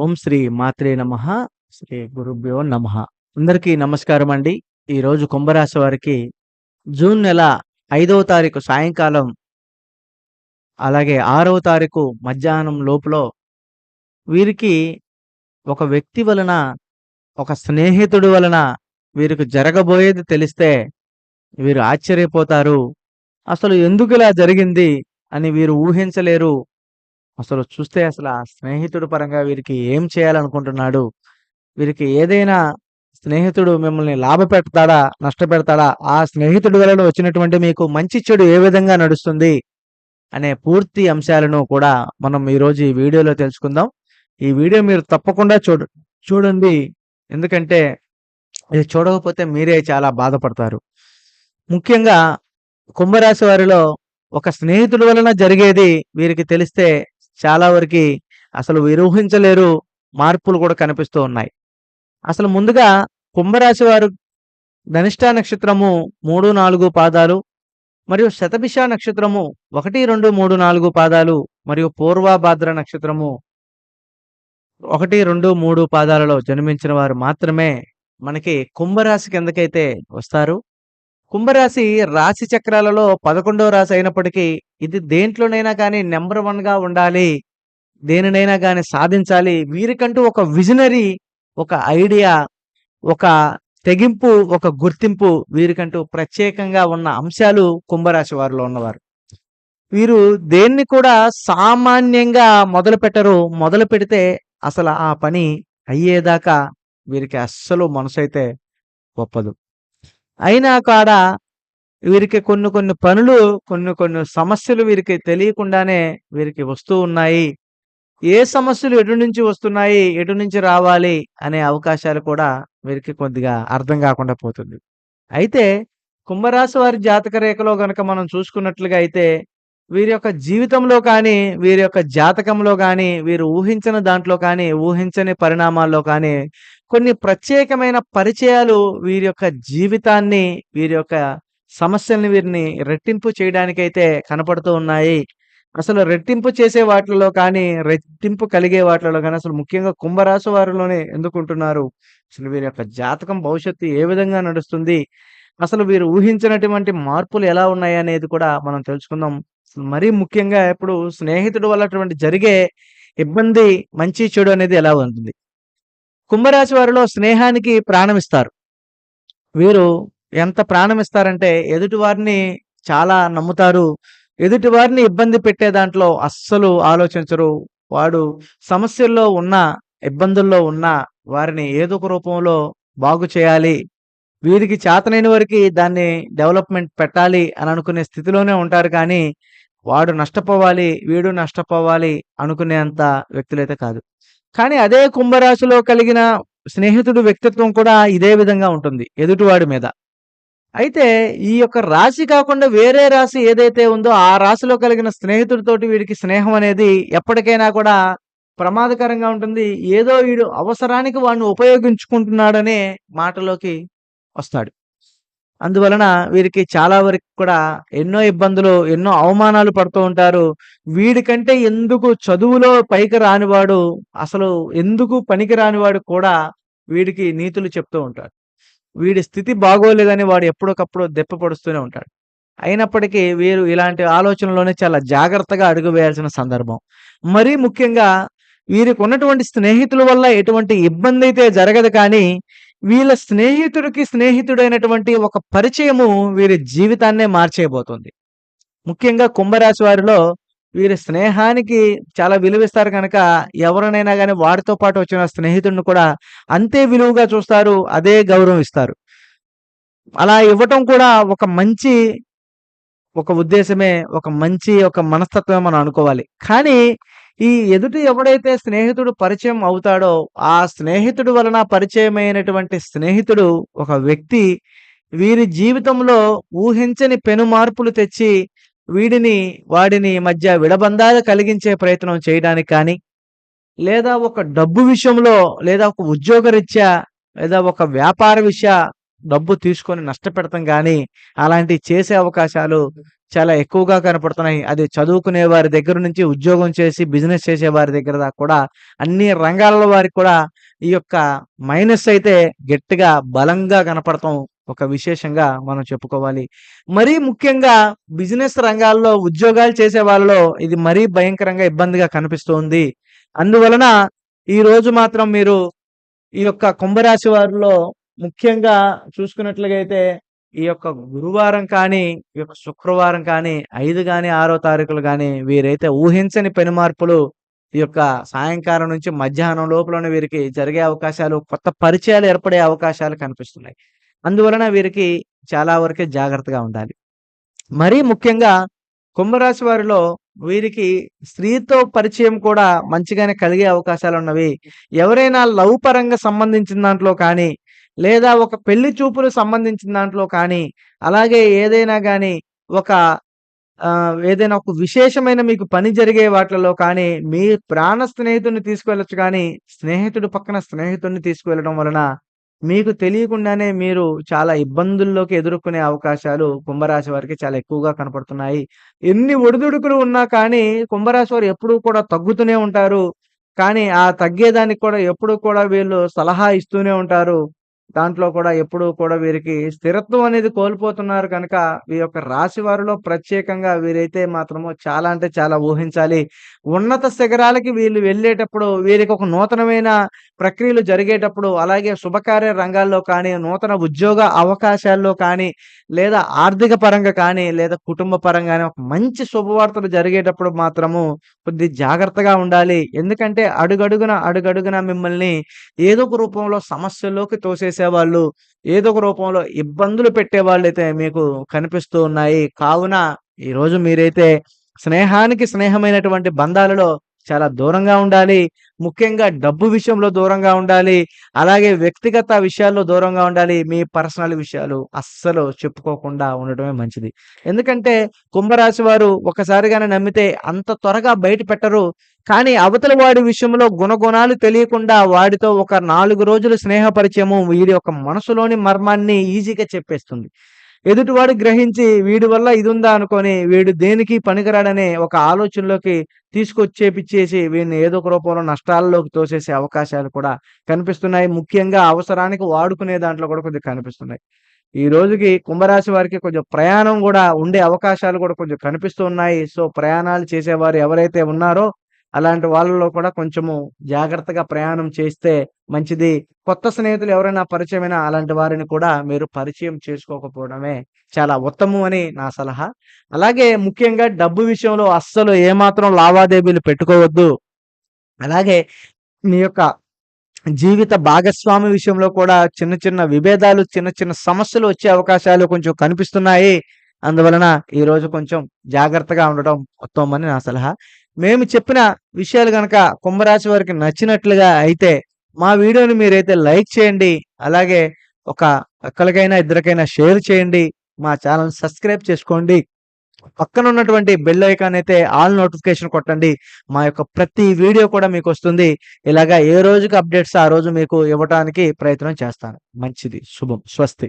ఓం శ్రీ మాత్రే నమ. శ్రీ గురుభ్యో నమ. అందరికీ నమస్కారం అండి. ఈరోజు కుంభరాశి వారికి జూన్ నెల ఐదవ తారీఖు సాయంకాలం అలాగే ఆరవ తారీఖు మధ్యాహ్నం లోపల వీరికి ఒక వ్యక్తి వలన ఒక స్నేహితుడు వలన వీరికి జరగబోయేది తెలిస్తే వీరు ఆశ్చర్యపోతారు. అసలు ఎందుకు ఇలా జరిగింది అని వీరు ఊహించలేరు. అసలు చూస్తే అసలు ఆ స్నేహితుడు పరంగా వీరికి ఏం చేయాలనుకుంటున్నాడు? వీరికి ఏదైనా స్నేహితుడు మిమ్మల్ని లాభ పెడతాడా నష్టపెడతాడా? ఆ స్నేహితుడు వలన వచ్చినటువంటి మీకు మంచి చెడు ఏ విధంగా నడుస్తుంది? అనే పూర్తి అంశాలను కూడా మనం ఈరోజు ఈ వీడియోలో తెలుసుకుందాం. ఈ వీడియో మీరు తప్పకుండా చూడ చూడండి. ఎందుకంటే ఇది చూడకపోతే మీరే చాలా బాధపడతారు. ముఖ్యంగా కుంభరాశి వారిలో ఒక స్నేహితుడి వలన జరిగేది వీరికి తెలిస్తే చాలా వరకు అసలు విరూహించలేరు మార్పులు కూడా కనిపిస్తూ ఉన్నాయి. అసలు ముందుగా కుంభరాశి వారు ధనిష్ట నక్షత్రము మూడు నాలుగు పాదాలు మరియు శతభిష నక్షత్రము ఒకటి రెండు మూడు నాలుగు పాదాలు మరియు పూర్వభాద్ర నక్షత్రము ఒకటి రెండు మూడు పాదాలలో జన్మించిన వారు మాత్రమే మనకి కుంభరాశి కిందకైతే వస్తారు. కుంభరాశి రాశి చక్రాలలో పదకొండవ రాశి అయినప్పటికీ ఇది దేంట్లోనైనా కానీ నెంబర్ వన్గా ఉండాలి. దేనినైనా కానీ సాధించాలి. వీరికంటూ ఒక విజనరీ ఒక ఐడియా ఒక తెగింపు ఒక గుర్తింపు వీరికంటూ ప్రత్యేకంగా ఉన్న అంశాలు కుంభరాశి వారిలో ఉన్నవారు. వీరు దేన్ని కూడా సామాన్యంగా మొదలు పెట్టరు. మొదలు పెడితే అసలు ఆ పని అయ్యేదాకా వీరికి అస్సలు మనసు అయితే ఒప్పదు. అయినా కాడ వీరికి కొన్ని కొన్ని పనులు కొన్ని కొన్ని సమస్యలు వీరికి తెలియకుండానే వీరికి వస్తూ ఉన్నాయి. ఏ సమస్యలు ఎటు నుంచి వస్తున్నాయి ఎటు నుంచి రావాలి అనే అవకాశాలు కూడా వీరికి కొద్దిగా అర్థం కాకుండా పోతుంది. అయితే కుంభరాశి వారి జాతక రేఖలో గనక మనం చూసుకున్నట్లుగా అయితే వీరి యొక్క జీవితంలో కానీ వీరి యొక్క జాతకంలో కానీ వీరు ఊహించిన దాంట్లో కానీ ఊహించని పరిణామాల్లో కానీ కొన్ని ప్రత్యేకమైన పరిచయాలు వీరి యొక్క జీవితాన్ని వీరి యొక్క సమస్యల్ని వీరిని రెట్టింపు చేయడానికైతే కనపడుతూ ఉన్నాయి. అసలు రెట్టింపు చేసే వాటిలో కానీ రెట్టింపు కలిగే వాటిలో కానీ అసలు ముఖ్యంగా కుంభరాశి వారిలోనే ఎందుకుంటున్నారు? అసలు వీరి యొక్క జాతకం భవిష్యత్తు ఏ విధంగా నడుస్తుంది? అసలు వీరు ఊహించినటువంటి మార్పులు ఎలా ఉన్నాయి అనేది కూడా మనం తెలుసుకుందాం. మరీ ముఖ్యంగా ఇప్పుడు స్నేహితుడు వల్ల అటువంటి జరిగే ఇబ్బంది మంచి చెడు అనేది ఎలా ఉంటుంది? కుంభరాశి వారిలో స్నేహానికి ప్రాణం ఇస్తారు వీరు ఎంత ప్రాణం ఇస్తారంటే ఎదుటి వారిని చాలా నమ్ముతారు. ఎదుటి వారిని ఇబ్బంది పెట్టే దాంట్లో అస్సలు ఆలోచించరు. వాడు సమస్యల్లో ఉన్న ఇబ్బందుల్లో ఉన్న వారిని ఏదో ఒక రూపంలో బాగు చేయాలి. వీరికి చేతనైన వారికి దాన్ని డెవలప్మెంట్ పెట్టాలి అని అనుకునే స్థితిలోనే ఉంటారు కానీ వాడు నష్టపోవాలి వీడు నష్టపోవాలి అనుకునేంత వ్యక్తులైతే కాదు. కానీ అదే కుంభరాశిలో కలిగిన స్నేహితుడు వ్యక్తిత్వం కూడా ఇదే విధంగా ఉంటుంది ఎదుటివాడి మీద. అయితే ఈ యొక్క రాశి కాకుండా వేరే రాశి ఏదైతే ఉందో ఆ రాశిలో కలిగిన స్నేహితుడితోటి వీడికి స్నేహం అనేది ఎప్పటికైనా కూడా ప్రమాదకరంగా ఉంటుంది. ఏదో వీడు అవసరానికి వాడిని ఉపయోగించుకుంటున్నాడనే మాటలోకి వస్తాడు. అందువలన వీరికి చాలా వరకు కూడా ఎన్నో ఇబ్బందులు ఎన్నో అవమానాలు పడుతూ ఉంటారు. వీడికంటే ఎందుకు చదువులో పైకి రానివాడు అసలు ఎందుకు పనికి రానివాడు కూడా వీడికి నీతులు చెప్తూ ఉంటాడు. వీడి స్థితి బాగోలేదని వాడు ఎప్పటికప్పుడు దెప్పపడుస్తూనే ఉంటాడు. అయినప్పటికీ వీరు ఇలాంటి ఆలోచనలోనే చాలా జాగ్రత్తగా అడుగు వేయాల్సిన సందర్భం. మరీ ముఖ్యంగా వీరికి ఉన్నటువంటి స్నేహితుల వల్ల ఎటువంటి ఇబ్బంది అయితే జరగదు కానీ వీళ్ళ స్నేహితుడికి స్నేహితుడైనటువంటి ఒక పరిచయము వీరి జీవితాన్నే మార్చేయబోతుంది. ముఖ్యంగా కుంభరాశి వారిలో వీరి స్నేహానికి చాలా విలువిస్తారు కనుక ఎవరినైనా కానీ వారితో పాటు వచ్చిన స్నేహితుడిని కూడా అంతే విలువగా చూస్తారు అదే గౌరవం ఇస్తారు. అలా ఇవ్వటం కూడా ఒక మంచి ఒక ఉద్దేశమే ఒక మంచి ఒక మనస్తత్వమే మనం అనుకోవాలి. కానీ ఈ ఎదుటి ఎవడైతే స్నేహితుడు పరిచయం అవుతాడో ఆ స్నేహితుడు వలన పరిచయమైనటువంటి స్నేహితుడు ఒక వ్యక్తి వీరి జీవితంలో ఊహించని పెను మార్పులు తెచ్చి వీడిని వాడిని మధ్య విడబంధాలు కలిగించే ప్రయత్నం చేయడానికి కానీ లేదా ఒక డబ్బు విషయంలో లేదా ఒక ఉద్యోగరీత్యా లేదా ఒక వ్యాపార విషయ డబ్బు తీసుకొని నష్టపెడతాం కానీ అలాంటివి చేసే అవకాశాలు చాలా ఎక్కువగా కనపడుతున్నాయి. అది చదువుకునే వారి దగ్గర నుంచి ఉద్యోగం చేసి బిజినెస్ చేసే వారి దగ్గర దాకా కూడా అన్ని రంగాలలో వారికి కూడా ఈ యొక్క మైనస్ అయితే గట్టిగా బలంగా కనపడటం ఒక విశేషంగా మనం చెప్పుకోవాలి. మరీ ముఖ్యంగా బిజినెస్ రంగాల్లో ఉద్యోగాలు చేసే వాళ్ళలో ఇది మరీ భయంకరంగా ఇబ్బందిగా కనిపిస్తుంది. అందువలన ఈరోజు మాత్రం మీరు ఈ యొక్క కుంభరాశి వారిలో ముఖ్యంగా చూసుకున్నట్లుగైతే ఈ యొక్క గురువారం కానీ, ఈ యొక్క శుక్రవారం కానీ, ఐదు కానీ ఆరో తారీఖులు కానీ వీరైతే ఊహించని పెను మార్పులు ఈ యొక్క సాయంకాలం నుంచి మధ్యాహ్నం లోపలనే వీరికి జరిగే అవకాశాలు, కొత్త పరిచయాలు ఏర్పడే అవకాశాలు కనిపిస్తున్నాయి. అందువలన వీరికి చాలా వరకే జాగ్రత్తగా ఉండాలి. మరీ ముఖ్యంగా కుంభరాశి వారిలో వీరికి స్త్రీతో పరిచయం కూడా మంచిగానే కలిగే అవకాశాలు ఉన్నవి ఎవరైనా లవ్ పరంగా సంబంధించిన దాంట్లో కానీ, లేదా ఒక పెళ్ళి చూపులు సంబంధించిన దాంట్లో కానీ, అలాగే ఏదైనా కానీ ఒక ఏదైనా ఒక విశేషమైన మీకు పని జరిగే వాటిలో కానీ, మీ ప్రాణ స్నేహితుడిని తీసుకువెళ్ళచ్చు కానీ స్నేహితుడు పక్కన స్నేహితుడిని తీసుకువెళ్ళడం వలన మీకు తెలియకుండానే మీరు చాలా ఇబ్బందుల్లోకి ఎదుర్కొనే అవకాశాలు కుంభరాశి వారికి చాలా ఎక్కువగా కనపడుతున్నాయి. ఎన్ని ఒడిదుడుకులు ఉన్నా కానీ కుంభరాశి వారు ఎప్పుడూ కూడా తగ్గుతూనే ఉంటారు. కానీ ఆ తగ్గేదానికి కూడా ఎప్పుడూ కూడా వీళ్ళు సలహా ఇస్తూనే ఉంటారు. దాంట్లో కూడా ఎప్పుడు కూడా వీరికి స్థిరత్వం అనేది కోల్పోతున్నారు కనుక ఈ యొక్క రాశి వారిలో ప్రత్యేకంగా వీరైతే మాత్రము చాలా అంటే చాలా ఊహించాలి. ఉన్నత శిఖరాలకి వీళ్ళు వెళ్ళేటప్పుడు వీరికి ఒక నూతనమైన ప్రక్రియలు జరిగేటప్పుడు, అలాగే శుభకార్య రంగాల్లో కానీ, నూతన ఉద్యోగ అవకాశాల్లో కానీ, లేదా ఆర్థిక పరంగా కానీ, లేదా కుటుంబ పరంగానే ఒక మంచి శుభవార్తలు జరిగేటప్పుడు మాత్రము కొద్ది జాగ్రత్తగా ఉండాలి. ఎందుకంటే అడుగడుగున, అడుగడుగున మిమ్మల్ని ఏదో ఒక రూపంలో సమస్యల్లోకి తోసేసేవాళ్ళు, ఏదో ఒక రూపంలో ఇబ్బందులు పెట్టేవాళ్ళైతే మీకు కనిపిస్తూ ఉన్నాయి. కావున ఈరోజు మీరైతే స్నేహానికి స్నేహమైనటువంటి బంధాలలో చాలా దూరంగా ఉండాలి. ముఖ్యంగా డబ్బు విషయంలో దూరంగా ఉండాలి. అలాగే వ్యక్తిగత విషయాల్లో దూరంగా ఉండాలి. మీ పర్సనల్ విషయాలు అస్సలు చెప్పుకోకుండా ఉండటమే మంచిది. ఎందుకంటే కుంభరాశి వారు ఒకసారిగానే నమ్మితే అంత త్వరగా బయట పెట్టరు. కానీ అవతల వాడి విషయంలో గుణగుణాలు తెలియకుండా వాడితో ఒక నాలుగు రోజులు స్నేహ పరిచయము వీడి యొక్క మనసులోని మర్మాన్ని ఈజీగా చెప్పేస్తుంది. ఎదుటివాడు గ్రహించి వీడి వల్ల ఇది ఉందా అనుకొని వీడు దేనికి పనికిరాడనే ఒక ఆలోచనలోకి తీసుకొచ్చేపిచ్చేసి వీడిని ఏదో ఒక రూపంలో నష్టాల్లోకి తోసేసే అవకాశాలు కూడా కనిపిస్తున్నాయి. ముఖ్యంగా అవసరానికి వాడుకునే దాంట్లో కూడా కొద్దిగా కనిపిస్తున్నాయి. ఈ రోజుకి కుంభరాశి వారికి కొంచెం ప్రయాణం కూడా ఉండే అవకాశాలు కూడా కొంచెం కనిపిస్తున్నాయి సో, ప్రయాణాలు చేసేవారు ఎవరైతే ఉన్నారో అలాంటి వాళ్ళలో కూడా కొంచెము జాగ్రత్తగా ప్రయాణం చేస్తే మంచిది. కొత్త స్నేహితులు ఎవరైనా పరిచయమైనా అలాంటి వారిని కూడా మీరు పరిచయం చేసుకోకపోవడమే చాలా ఉత్తమం అని నా సలహా. అలాగే ముఖ్యంగా డబ్బు విషయంలో అస్సలు ఏమాత్రం లావాదేవీలు పెట్టుకోవద్దు. అలాగే మీ యొక్క జీవిత భాగస్వామి విషయంలో కూడా చిన్న చిన్న విభేదాలు, చిన్న చిన్న సమస్యలు వచ్చే అవకాశాలు కొంచెం కనిపిస్తున్నాయి. అందువలన ఈరోజు కొంచెం జాగ్రత్తగా ఉండడం ఉత్తమమని నా సలహా. మేము చెప్పిన విషయాలు గనక కుంభరాశి వారికి నచ్చినట్లుగా అయితే మా వీడియోని మీరైతే లైక్ చేయండి. అలాగే ఒక ఒక్కరికైనా ఇద్దరికైనా షేర్ చేయండి. మా ఛానల్ సబ్స్క్రైబ్ చేసుకోండి. పక్కన ఉన్నటువంటి బెల్ ఐకాన్ అయితే ఆల్ నోటిఫికేషన్ కొట్టండి. మా యొక్క ప్రతి వీడియో కూడా మీకు వస్తుంది ఇలాగా ఏ రోజుకి అప్డేట్స్ ఆ రోజు మీకు ఇవ్వటానికి ప్రయత్నం చేస్తాను. మంచిది. శుభం. స్వస్తి.